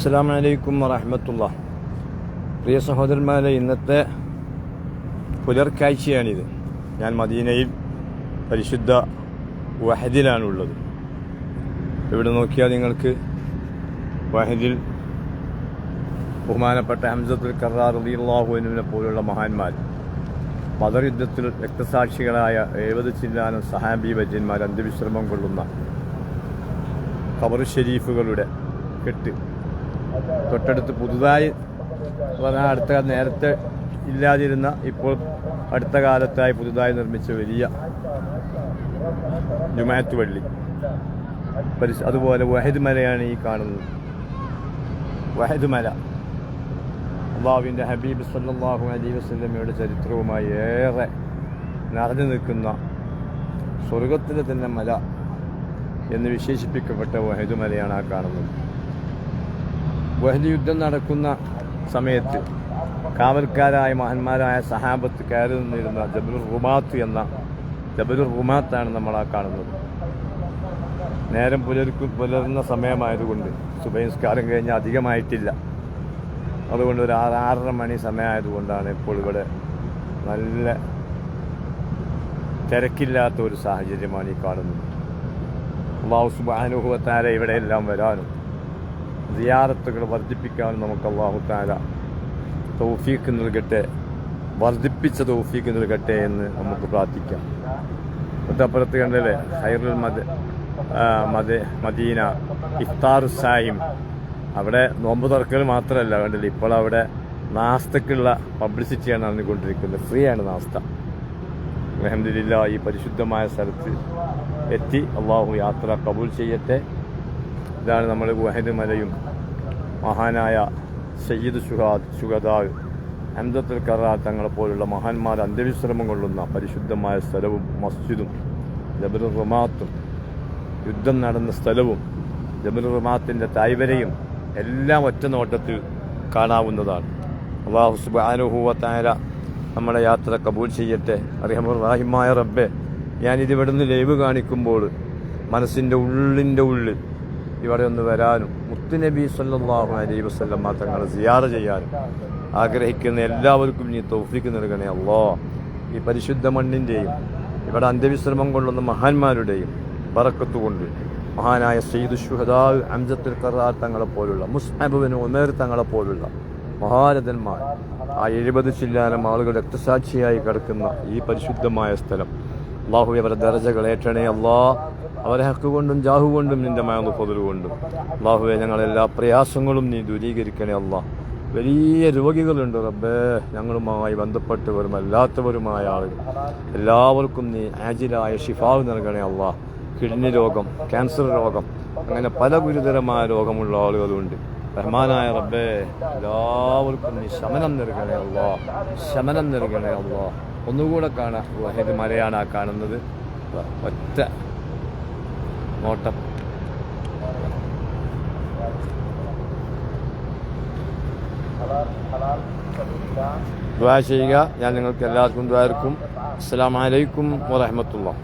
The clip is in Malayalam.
അസ്സാം വലൈക്കും വറഹമത്തുള്ള. പ്രിയ സഹോദരന്മാരെ ഇന്നത്തെ പുലർക്കാഴ്ചയാണിത്. ഞാൻ മദീനയിൽ പരിശുദ്ധ വഹദിലാണുള്ളത്. ഇവിടെ നോക്കിയാൽ നിങ്ങൾക്ക് വഹദിൽ ബഹുമാനപ്പെട്ട ഹംസത്തുൽ കറാർ റളിയല്ലാഹുവിനെ പോലുള്ള മഹാന്മാർ ബദർ യുദ്ധത്തിൽ രക്തസാക്ഷികളായ എഴുപത് ചില്ലാനം സഹാബി വജ്യന്മാർ അന്ത്യവിശ്രമം കൊള്ളുന്ന ഖബർ ഷെരീഫുകളുടെ കെട്ട് തൊട്ടടുത്ത് പുതുതായി പറഞ്ഞാൽ അടുത്ത നേരത്തെ ഇല്ലാതിരുന്ന ഇപ്പോൾ അടുത്ത കാലത്തായി പുതുതായി നിർമ്മിച്ച വലിയ ജുമാത്ത് പള്ളി. പരിസ് അതുപോലെ വഹദ് മലയാണ് ഈ കാണുന്നത്. വഹദ് മല. അള്ളാഹുവിന്റെ ഹബീബ് സല്ലാഹു അലി വസ്ലമയുടെ ചരിത്രവുമായി ഏറെ നിറഞ്ഞു നിൽക്കുന്ന സ്വർഗത്തിലെ തന്നെ മല എന്ന് വിശേഷിപ്പിക്കപ്പെട്ട വഹദ് മലയാണ് ആ കാണുന്നത്. വഹദ് യുദ്ധം നടക്കുന്ന സമയത്ത് കാവൽക്കാരായ മഹന്മാരായ സഹാബത്ത് കയറി നിന്നിരുന്ന ജബലുർ റുമാത്ത് എന്ന ജബലുർ റുമാത്താണ് നമ്മൾ ആ കാണുന്നത്. നേരം പുലർക്കു പുലർന്ന സമയമായതുകൊണ്ട് സുബൈസ്കാരം കഴിഞ്ഞ് അധികമായിട്ടില്ല. അതുകൊണ്ട് ഒരു ആറ് ആറര മണി സമയമായതുകൊണ്ടാണ് ഇപ്പോൾ ഇവിടെ നല്ല തിരക്കില്ലാത്ത ഒരു സാഹചര്യമാണ് ഈ കാണുന്നത്. അള്ളാഹു സുബാനുഭവത്താര ഇവിടെയെല്ലാം വരാനും സിയാറത്തുകൾ വർദ്ധിപ്പിക്കാനും നമുക്ക് അള്ളാഹുത്താല തൗഫീക്ക് നൽകട്ടെ വർദ്ധിപ്പിച്ച തൗഫീക്ക് നൽകട്ടെ എന്ന് നമുക്ക് പ്രാർത്ഥിക്കാം. ഒറ്റപ്പുറത്ത് കണ്ടല്ലേ? ഹൈറുൽ മദ മദ മദീന ഇഫ്താർ സായിം. അവിടെ നോമ്പ് തുറക്കൽ മാത്രമല്ല കണ്ടില്ല? ഇപ്പോൾ അവിടെ നാസ്തക്കുള്ള പബ്ലിസിറ്റിയാണ് നടന്നുകൊണ്ടിരിക്കുന്നത്. ഫ്രീ ആണ് നാസ്ത. അലഹമില്ല ഈ പരിശുദ്ധമായ സ്ഥലത്ത് എത്തി അള്ളാഹു യാത്ര കബൂൽ ചെയ്യട്ടെ. ഇതാണ് നമ്മൾ വഹദ് മലയും മഹാനായ സയ്യിദ് സുഹാദ് ഷുഗദാവ് അന്തത്തിൽ കറാ തങ്ങളെ പോലുള്ള മഹാന്മാർ അന്ത്യവിശ്രമം കൊള്ളുന്ന പരിശുദ്ധമായ സ്ഥലവും മസ്ജിദും ജബൽ റുമാത്തും യുദ്ധം നടന്ന സ്ഥലവും ജബൽ റുമാത്തിന്റെ തായ്വരയും എല്ലാം ഒറ്റ നോട്ടത്തിൽ കാണാവുന്നതാണ്. അള്ളാഹു സുബാനുഹൂവത്തായ നമ്മുടെ യാത്ര കബൂൽ ചെയ്യട്ടെ. അറിയാമായ റബ്ബെ ഞാനിത് ഇവിടുന്ന് ലൈവ് കാണിക്കുമ്പോൾ മനസ്സിന്റെ ഉള്ളിന്റെ ഉള്ളിൽ ഇവിടെ ഒന്ന് വരാനും മുത്തുനബി സല്ലാഹു അലൈഹി വസ്ലമ്മ തങ്ങളെ സിയാറ ചെയ്യാനും ആഗ്രഹിക്കുന്ന എല്ലാവർക്കും നീ തോഫിക്ക് നൽകണേ അല്ലോ ഈ പരിശുദ്ധ മണ്ണിന്റെയും ഇവിടെ അന്ത്യവിശ്രമം കൊള്ളുന്ന മഹാന്മാരുടെയും പറക്കത്തുകൊണ്ട് മഹാനായ സെയ്ദ് ഷുഹദാവ് അംജത്തുൽ കറാർ തങ്ങളെ പോലുള്ള മുസ്ഹബിന് ഉമേർ തങ്ങളെ പോലുള്ള മഹാരഥന്മാർ ആ എഴുപത് ചില്ലാനം ആളുകൾ രക്തസാക്ഷിയായി കിടക്കുന്ന ഈ പരിശുദ്ധമായ സ്ഥലം. അള്ളാഹു അവരുടെ ദർജകൾ ഏറ്റണേ അള്ളാ. അവരെ ഹക്ക് കൊണ്ടും ജാഹു കൊണ്ടും നിന്റെ മയന്ന് പൊതുൽ കൊണ്ടും. അള്ളാഹുവെ ഞങ്ങളെല്ലാ പ്രയാസങ്ങളും നീ ദൂരീകരിക്കണേ അല്ല. വലിയ രോഗികളുണ്ട് റബ്ബേ. ഞങ്ങളുമായി ബന്ധപ്പെട്ടവരും അല്ലാത്തവരുമായ ആളുകൾ. എല്ലാവർക്കും നീ ആജിലായ ഷിഫാവ് നൽകണേ അല്ല. കിഡ്നി രോഗം ക്യാൻസർ രോഗം അങ്ങനെ പല ഗുരുതരമായ രോഗമുള്ള ആളുകളുണ്ട്. റഹ്മാനായ റബ്ബേ എല്ലാവർക്കും നീ ശമനം നൽകണേ അള്ളാ ശമനം നൽകണേ അള്ളാ ഒന്നുകൂടെ കാണാം. മലയാണ് കാണുന്നത്. ഒറ്റ നോട്ടം ദ്വാ ചെയ്യുക. ഞാൻ നിങ്ങൾക്ക് എല്ലാവർക്കും ദ്വാർക്കും അസ്സാം വലൈക്കും വറഹമത്തുള്ള